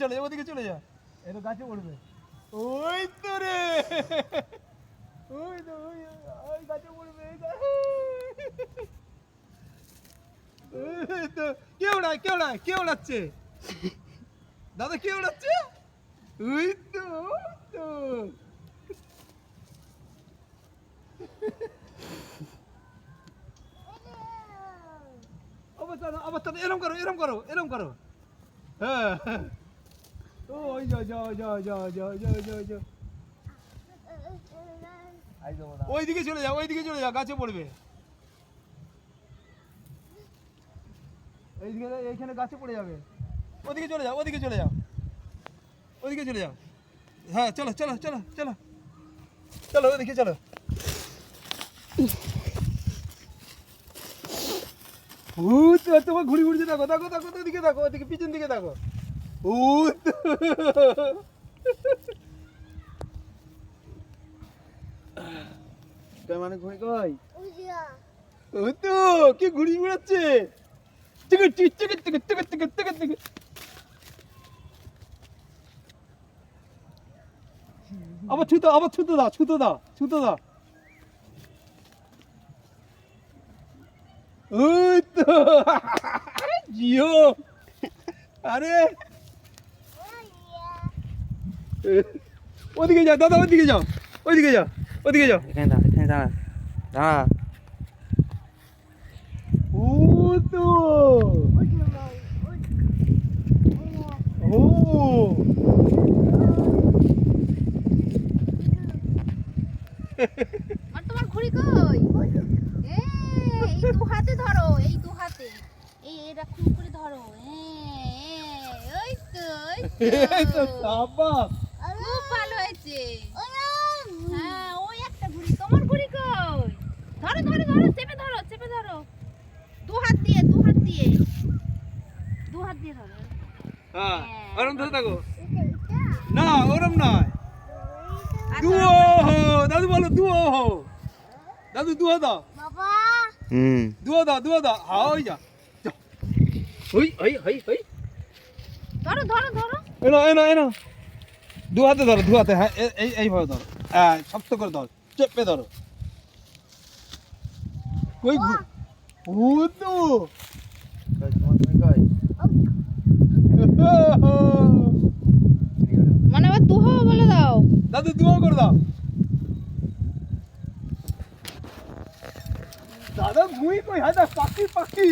চলে যা, ওদিকে চলে যা। এটা গাছে পড়বে। ওই তো রে। ওই তো, ওই ওই গাছে পড়বে তো। কে ওড়ায় কে ওড়ায়, কে ওড়াচ্ছে? দাদা, কে ওড়াচ্ছে? ওই তো তো। আবার আবার এরম করো এরম করো এরম করো। হ্যাঁ। ওই যাও যাও যাও যাও যাও যাও যাও যাও ওই দিকে চলে যাও ওই দিকে চলে যাও গাছে পড়বে। এইদিকে এইখানে গাছে পড়ে যাবে। ওদিকে চলে যাও ওদিকে চলে যাও ওদিকে চলে যাও হ্যাঁ চলো চলো চলো চলো। চলো ওদিকে চলো। ঘুরি ঘুরছে দেখো দেখো দেখো ওদিকে দেখো ওদিকে পিছন দিকে দেখো। ভূত তার মানে ঘুরে কই? ও তো কি ঘুরি ঘুরাচ্ছে? টিকে টিকে টিকে টিকে টিকে টিকে টিকে টিকে আবার ছুতো আবার ছুতো দাও ছুতো দাও ছুতো দাও। ওই তো। জিও। আরে। ওদিকে যাও দাদা ওদিকে যাও ওদিকে যাও ওদিকে যাও। এখানে দাঁড়া এখানে দাঁড়া দাঁড়া। ও তো। ও। আর তোমার ঘুড়ি কই? এই দু হাতে ধরো এই দু হাতে। এই এরকম করে ধরো। ওই তো ওই এই তো সাবাস। হয়েছে। হ্যাঁ ওই একটা ঘুড়ি তোমার ঘুড়ি কই? ধরো ধরো ধরো চেপে ধরো চেপে ধরো। দু হাত দিয়ে দু হাত দিয়ে। দু হাত দিয়ে ধরো। হ্যাঁ ওরম ধরে থাকো। না ওরম নয়। দুও হো দাদু বলো দুও হো। দাদু দুও দাও। বাবা। হুম। দুও দাও দুও দাও। হ্যাঁ যা। ওই। ধরো ধরো ধরো। এনো এনো এনো। দু হাতে ধরো দু হাতে হ্যাঁ এই এইভাবে ধরো। হ্যাঁ শক্ত করে ধরো চেপে ধরো। কই তো মানে আবার দুহো বলে দাও। দাদু দুও করে দাও। দাদা মুই কই? হাদা পাখি পাখি।